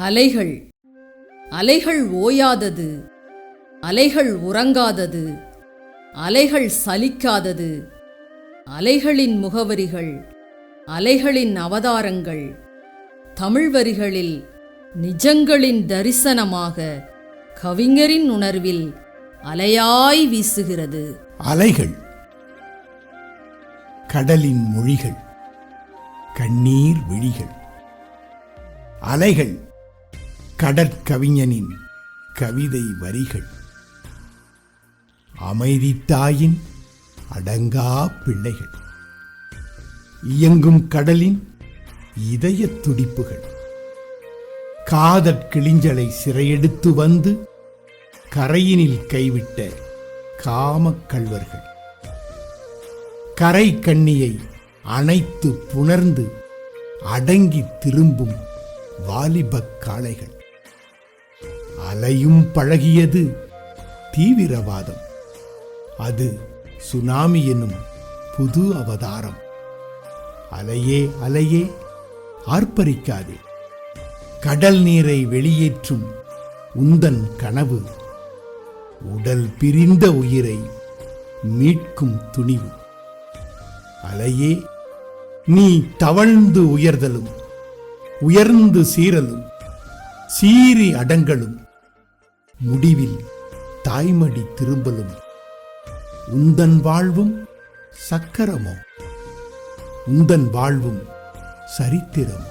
அலைகள். அலைகள் ஓயாதது. அலைகள் உறங்காதது. அலைகள் சலிக்காதது. அலைகளின் முகவரிகள். அலைகளின் அவதாரங்கள். தமிழ் வரிகளில் நிஜங்களின் தரிசனமாக கவிஞரின் உணர்வில் அலையாய் வீசுகிறது. அலைகள். கடலின் மொழிகள். கண்ணீர் விழிகள். அலைகள். கடற்கவிஞனின் கவிதை வரிகள். அமைதி தாயின் அடங்கா பிள்ளைகள். இயங்கும் கடலின் இதய துடிப்புகள். காதற்கிளிஞ்சலை சிறையெடுத்து வந்து கரையினில் கைவிட்ட காமக்கள்வர்கள் கரை கண்ணியை அணைத்து புணர்ந்து அடங்கி திரும்பும் வாலிபக் காளைகள். அலையும் பழகியது தீவிரவாதம். அது சுனாமி எனும் புது அவதாரம். அலையே அலையே ஆர்ப்பரிக்காதே. கடல் நீரை வெளியேற்றும் உந்தன் கனவு. உடல் பிரிந்த உயிரை மீட்கும் துணிவு. அலையே நீ தவழ்ந்து உயர்தலும் உயர்ந்து சீரலும் சீறி அடங்கலும் முடிவில் தாய்மடி திரும்பலும். உந்தன் வாழ்வும் சக்கரமோ? உந்தன் வாழ்வும் சரித்திரம்.